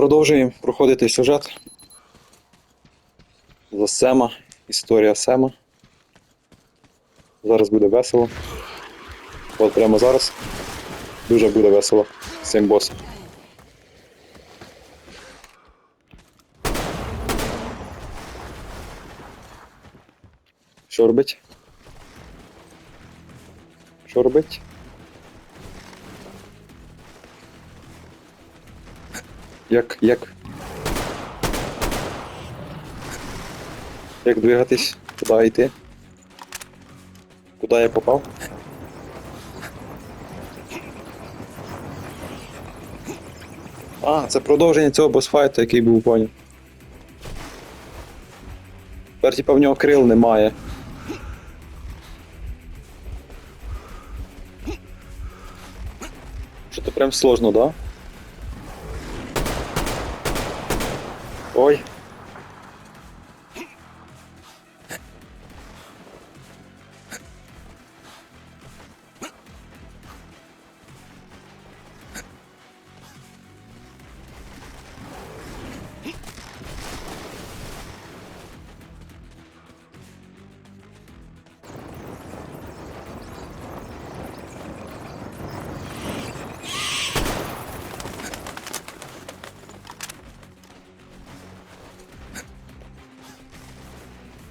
продовжуємо проходити сюжет. За Сема. Історія Сема. Зараз буде весело. От прямо зараз. Дуже буде весело з цим босом. Що робить? Що робить? Як, як? Як двигатись? Куди йти? Куди я попав? А, це продовження цього босфайту, який був поняв. Тепер типа в нього крил немає. Що то прям сложно, да? Ой.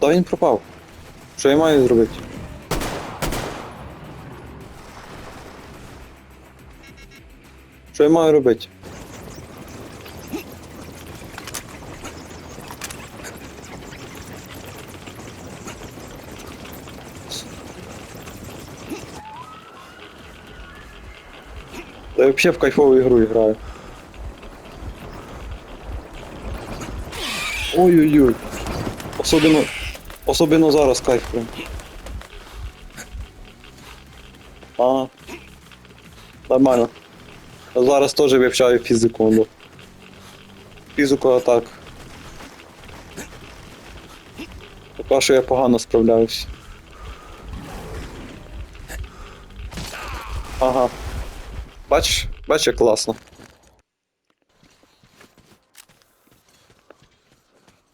Куди він пропав? Що я маю зробити? Що я маю робити? Та я взагалі в кайфову ігру граю. Ой-ой-ой. Особливо, особливо зараз кайф прям. А. Нормально. Зараз теж вивчаю фізику. Ну. Фізику так. Поки що я погано справляюсь. Ага. Бачиш? Бачиш, як класно.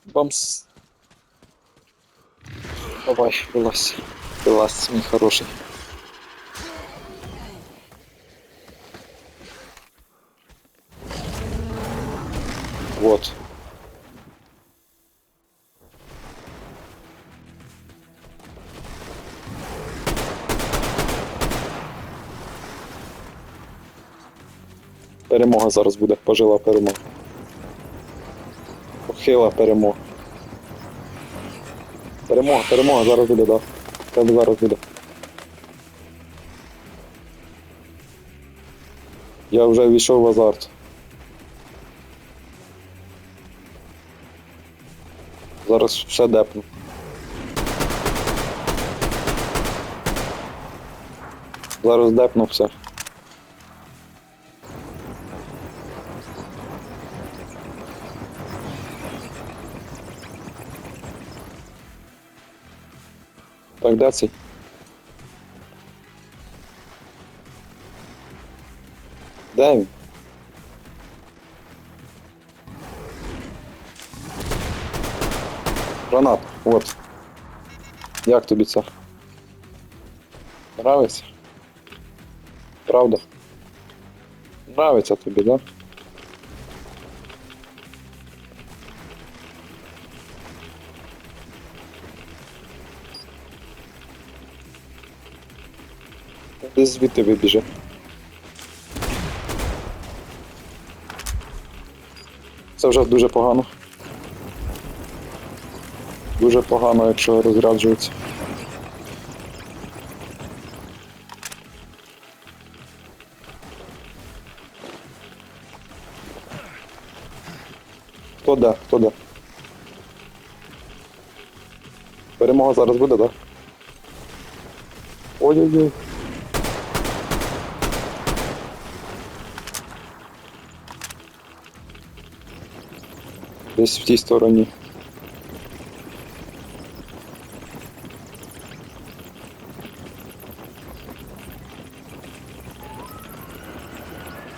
Бамс. Давай, вылазь. Вылазь, мой хороший. Вот. Перемога зараз буде, пожила перемога. Похила перемога. Перемога, перемога, зараз буде, да. Тебе зараз буде. Я вже війшов в азарт. Зараз все депну. Зараз депну все. Цей? Де він? Гранат, от. Як тобі це? Нравиться? Правда? Нравиться тобі, да? Десь звідти вибіже. Це вже дуже погано. Дуже погано, якщо розряджується. Хто де? Хто де? Перемога зараз буде, так? Ой-ой-ой. Десь в тій стороні.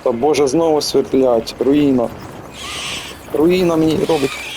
Та боже, знову свердлять, руїна. Руїна мені робить.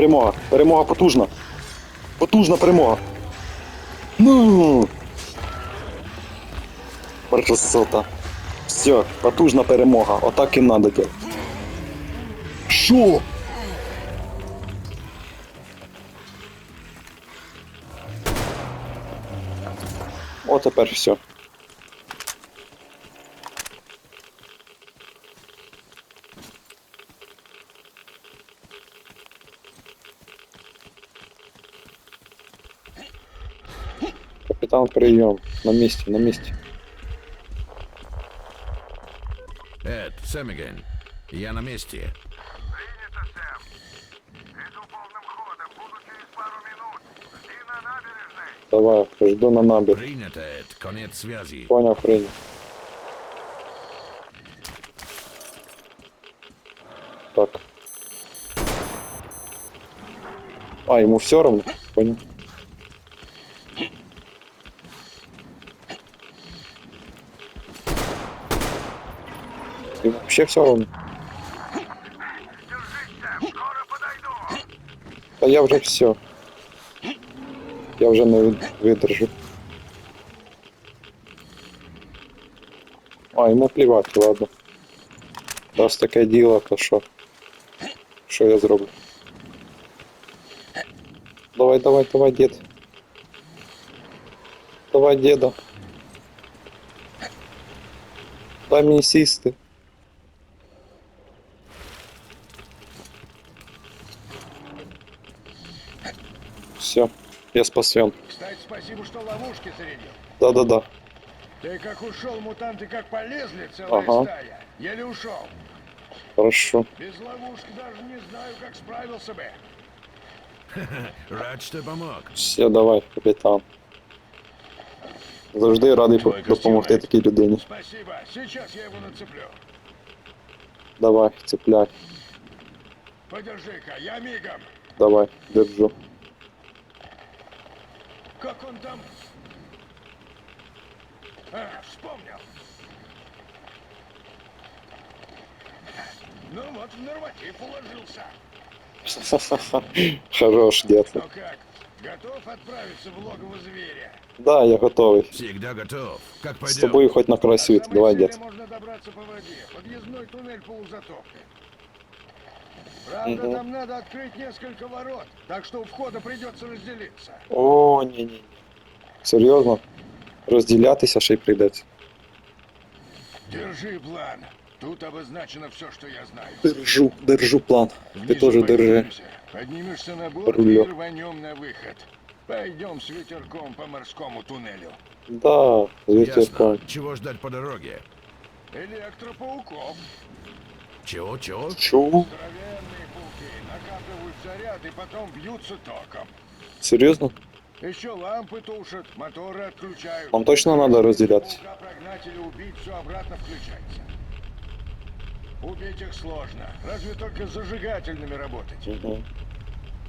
Перемога. Перемога потужна. Потужна перемога. Ну. Красота. Все, потужна перемога. Отак і надо делать. Що? О, тепер все. Капітан, прийом. На місці, на місці. Эд, Сэмиген, я на месте. Принято, Сэм. Иду полным ходом. Буду через пару минут. Жди на набережной. Давай, жду на набір. Принято, Эд, конец связи. Понял, прийняв. Так. А, ему все равно? Понял. Ему вообще все равно. Держись, Сэм. Скоро подойду. Та я вже все. Я вже не від- видержу. А, йому плівати, ладно. Раз таке діло, то що? Що я зроблю? Давай, давай, давай, дід. Давай, діда. Дай мені сісти. я спасен. Кстати, спасибо, что ловушки зарядил. Да-да-да. Ты как ушел, мутанты как полезли, целая Ага. стая. Еле ушел. Хорошо. Без ловушки даже не знаю, как справился бы. Рад, что помог. Все, давай, капітан. Завжди радий по- Твой допомогти костюм. такій людині. Спасибо. Сейчас я его нацеплю. Давай, цепляй. Подержи-ка, я мигом. Давай, держу. Как он там? А, вспомнил. Ну вот, в норматив уложился. Хорош, дед. Ну как, готов отправиться в логово зверя? Да, я готовий. Всегда готов. Как пойдем? тобою хоч на край До світу. самой Давай, дед. можно добраться по воде. Подъездной туннель полузатопки. Правда, Мгм. там надо открыть несколько ворот, так что у входа придется разделиться. О, ні, ні. Серйозно? Розділятися ще й прийдеться. Держи план. Тут обозначено все, что я знаю. Держу, держу план. Ти Внизу теж держи. поднимемся, Поднимешься на борт Рулё. и рванем на выход. Пойдем с ветерком по морскому туннелю. Да, з Ясно. ветерком. Чего ждать по дороге? Электропауков. Чего, чего? Заряд и потом бьются током. Серйозно? Еще лампы тушат, моторы отключают. Нам точно надо разделяться? Паука прогнать или убить, все обратно включается. Убить их сложно. Разве только с зажигательными работать. Угу.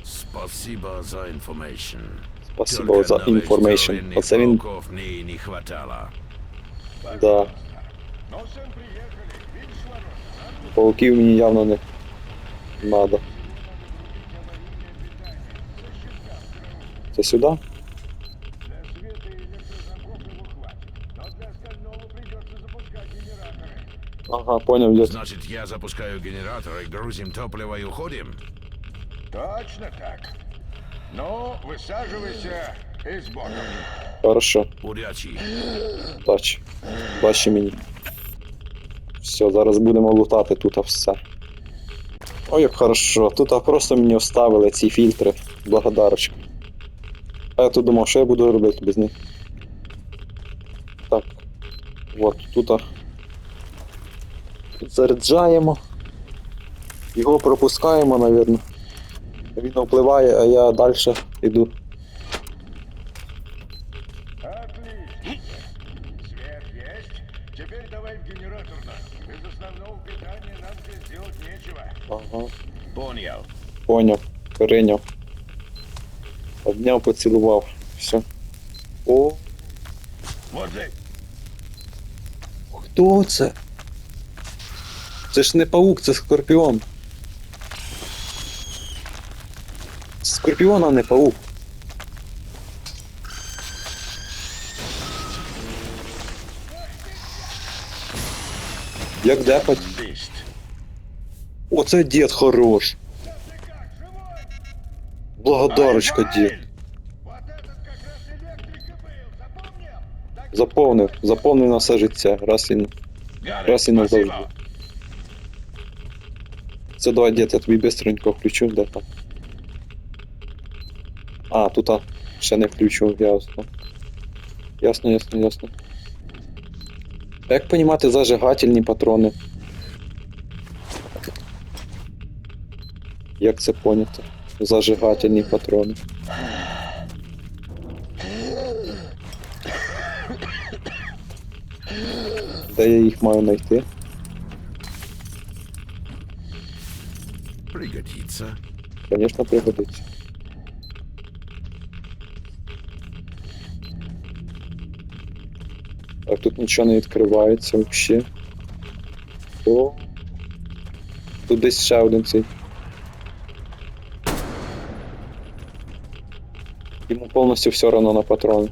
Спасибо за information. Спасибо Только за пауков мне не хватало. Да. Но сам приехали. Видишь ворота? Пауків мені явно не надо. Всего надо врубить аварийное питание. Це сюди? Для света и электрозамков его хватит. Но для остального придется запускать генераторы. Ага, поняв, дід. Значит, я запускаю генератор и грузим топливо и уходим? Точно так. Ну, высаживайся и с Богом. Хорошо. Удачи. Удачі. Удачі мені. Все, зараз будемо лутати тут все. Ой, як хорошо. Тут просто мені вставили ці фільтри. Благодарочка. А я тут думав, що я буду робити без них. Так. От, тут. Заряджаємо. Його пропускаємо, напевно. Він впливає, а я далі йду. Ага. Понял. Поняв, перейняв. Обняв, поцілував. Все. О, Вот же. хто це? Це ж не паук, це скорпіон. Скорпіон, а не паук. Як депать? Лист. Оце дід хорош. Благодарочка, дід. Вот этот как раз электрик и был. Запомнил? Так Заповнив, заповнив на все життя. Раз і Раз і назавжди. Це давай, дід, я тобі бистренько включу, де там. А, тут а, ще не включу, ясно. Ясно, ясно, ясно. А Як понімати зажигательні патрони? Як це поняти? Зажигательні патрони. Де я їх маю знайти? Пригодится. Звісно, пригодиться. Так, тут нічого не відкривається взагалі. О. Тут десь ще один цей. Йому повністю все одно на патрони.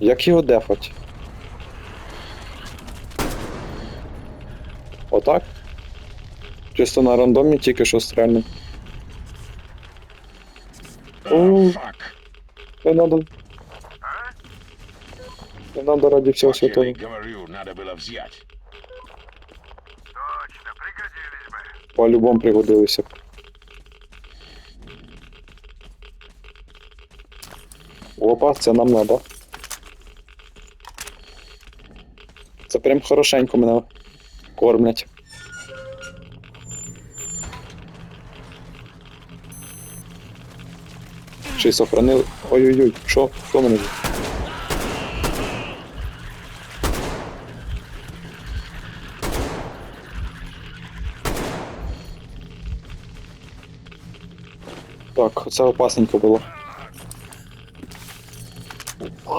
Як його дефать? Отак? Чисто на рандомі тільки що стрельнув. О, Фак. не надо. Не надо ради всего святого. говорю, надо было взять. Точно, пригодились бы. По-любому пригодилися. б. Опа, це нам надо. Це прям хорошенько мене кормлять. Чи сохранили. Ой-ой-ой, що? Хто мене? Так, це опасненько було.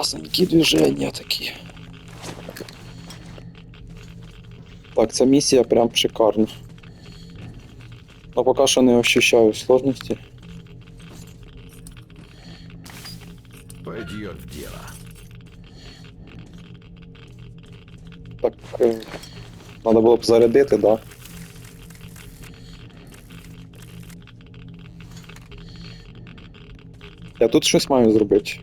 Опасненькі движення такі. Так, ця місія прям шикарна. Но поки що не ощущаю сложності. Пойдет в дело. Так, е, треба було б зарядити, да? Я тут щось маю зробити.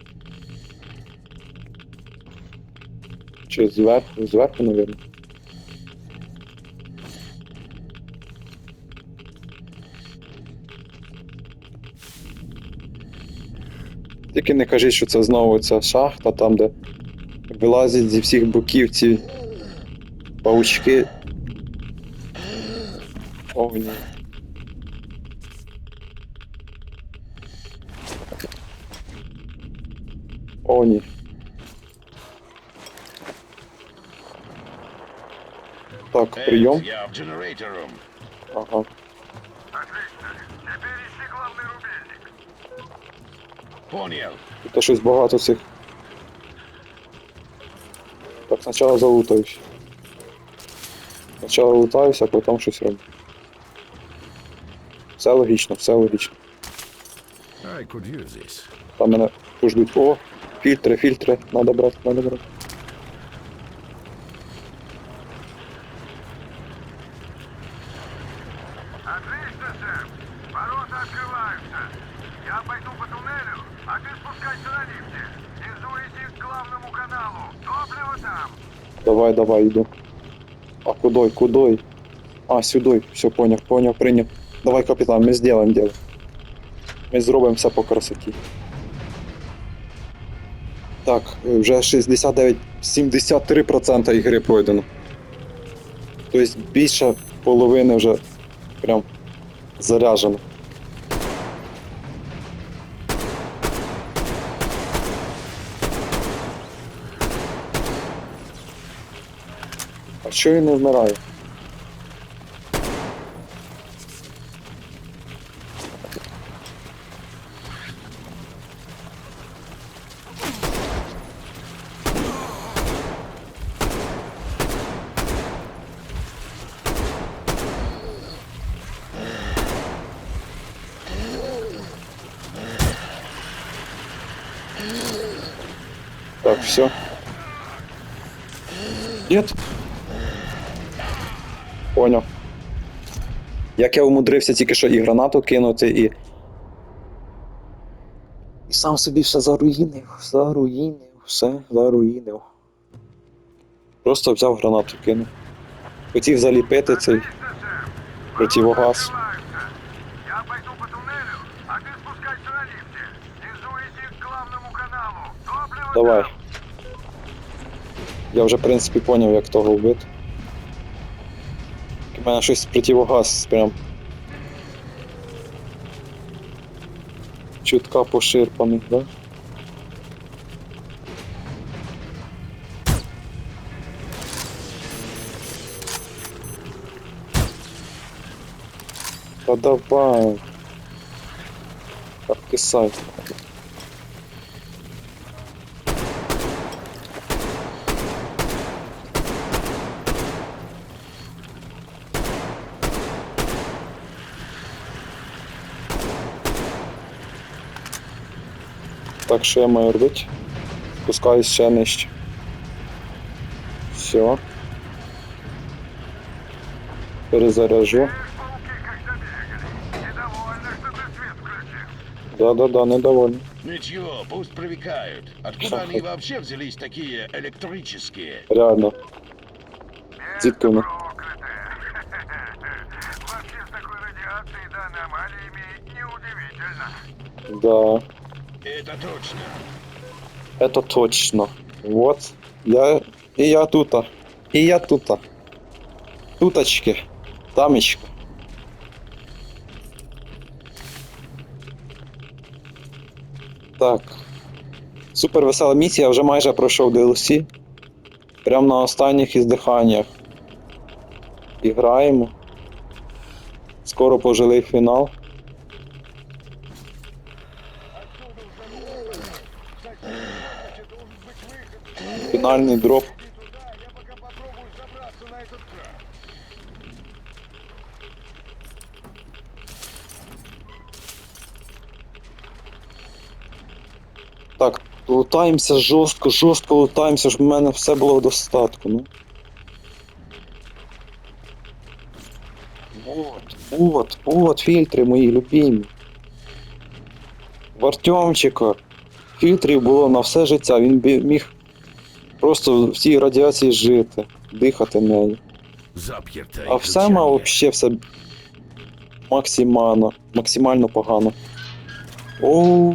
Чи зверху, зверху, мабуть. Тільки не кажіть, що це знову ця шахта, там, де вилазять зі всіх боків ці паучки. О, ні. О, ні. Room. Ага. Понял. Тут щось багато цих. Так, спочатку залутаюсь. Спочатку лутаюся, а потім щось роблю. Все логічно, все логічно. I could use this. Там мене ждуть. О, фільтри, фільтри. Надо брати, надо брати. Давай, давай, йду. А кудой, кудой? А, сюди. Все, поняв, поняв, прийняв. Давай, капітан, ми зробимо діло. Ми зробимо все по красоті. Так, вже 69, 73% ігри пройдено. Тобто більше половини вже прям заряджено. Що він не вмирає? Так, все. Нет? Поняв. Як я умудрився тільки що і гранату кинути, і. І сам собі все заруїнив, заруїнив, все заруїнив. Просто взяв гранату кинув. Хотів заліпити цей Отлично, Сэм. противогаз. Открываются. Я пойду по туннелю, а ты спускайся на лифте. Внизу иди к главному каналу. Топливо Давай. там. Я вже, в принципі, поняв, як того вбити. У мене щось противогаз прям. Чутка поширпаний, да? Та давай. Откисай. Так, що я маю робити? Спускаюсь ще нижче. Все. Перезаряжу. Недовольны. Да-да-да, недовольний. Ничего, пусть привыкают. Откуда они вообще взялись такие электрические? Реально. Проклятые. Вообще с такой радиацией да аномалиями неудивительно. Да. Это точно. Это точно. Вот. Я. І я тута. І я тута. Туточки. Тамечка. Так. Супер весела місія, вже майже пройшов DLC. Прямо на останніх іздиханнях. І граємо. Скоро пожилий фінал. Фінальний дроп. Иди туда, я пока попробую забраться на этот кран. Так, лутаємося жорстко, жорстко лутаємося, щоб в мене все було в достатку. Ну. Вот, вот, вот фільтри мої любимі. В Артемчика фільтрів було на все життя, він міг просто в цій радіації жити, дихати нею. А в Сема взагалі все максимально, максимально погано. Оу.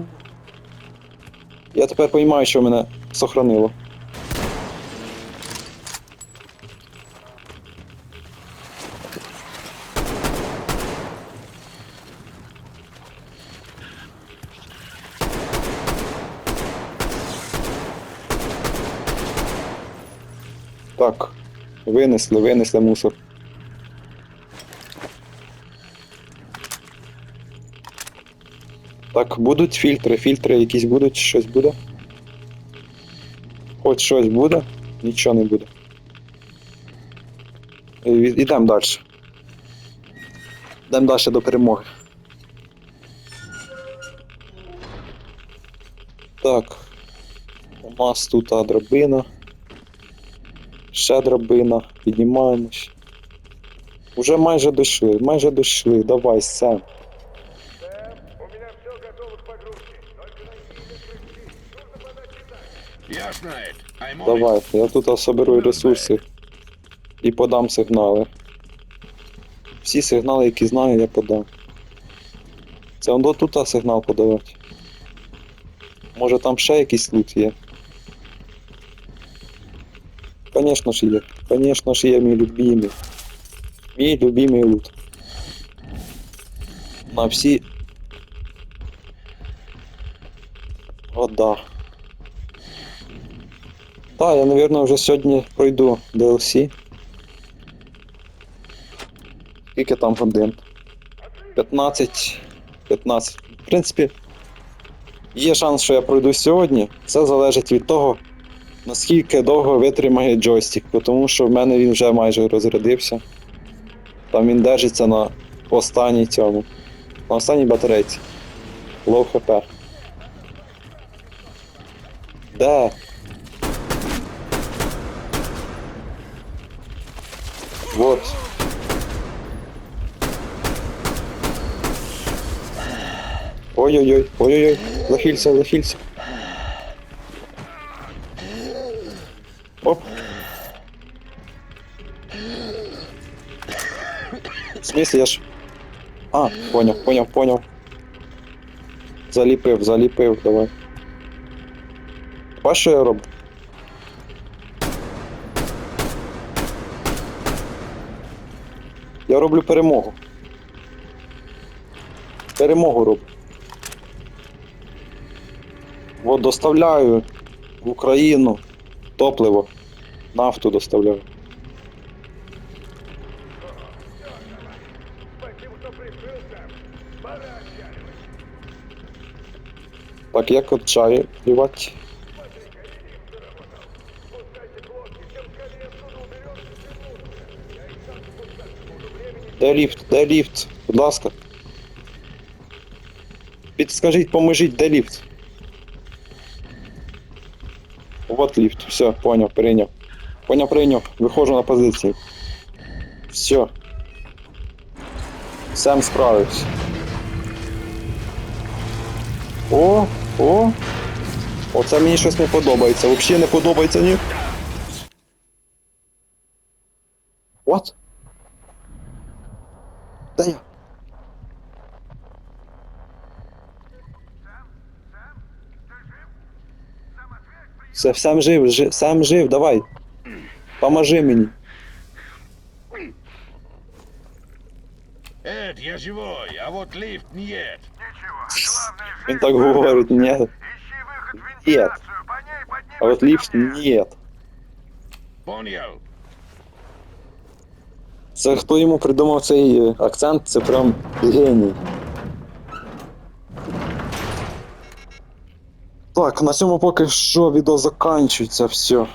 Я тепер розумію, що мене сохранило. Так, винесли, винесли мусор. Так, будуть фільтри, фільтри якісь будуть, щось буде. Хоч щось буде, нічого не буде. І- Ідемо далі. Йдемо далі до перемоги. Так. У нас тут драбина. Ще драбина. Піднімаємось. Уже майже дійшли, майже дійшли. Давай, Сем. Сэм, у меня все готово к погрузке. Только найди электроэлектричество. Нужно подать питание. Ясно, Эд. I'm on it. Давай, я тут соберу ресурси і подам сигнали. Всі сигнали, які знаю, я подам. Це он до тут сигнал подавати. Може там ще якийсь лут є? Звісно ж є. Звісно ж є мій любимий. Мій любимий лут. На всі. О, да. Так, я, напевно, вже сьогодні пройду DLC. Скільки там годин? 15. 15. В принципі, є шанс, що я пройду сьогодні. Це залежить від того, наскільки довго витримає джойстик, тому що в мене він вже майже розрядився. Там він держиться на останній цьому. На останній батарейці. Лоу хп. Де? Вот. Ой-ой-ой, ой-ой-ой, захилься, захилься. Смысле, я ж... А, понял, понял, понял. Заліпив, заліпив, давай. Бачиш, я роблю? Я роблю перемогу. Перемогу роблю. От доставляю в Україну топливо. Нафту доставляю. Сам спускать не буду. Времени Де ліфт? Де ліфт? Будь ласка. Підскажіть, поможіть, де ліфт? Вот ліфт. Все, поняв, прийняв. Поняв, прийняв. Виходжу на позицію. Все. Сам справився. О, о. Оце мені щось не подобається. Взагалі не подобається, ні. What? Де я? Все, сам жив, жи, сам жив, давай. Поможи мені. Эд, я живой, а вот лифт нет. Ничего. Главное, Він жить так будем. говорить, ні. Ищи выход в Нет. вентиляцию. По ней поднимемся А от ліфт ко мне. ні. Понял. Це хто йому придумав цей е, акцент, це прям геній. Так, на цьому поки що відео закінчується, все.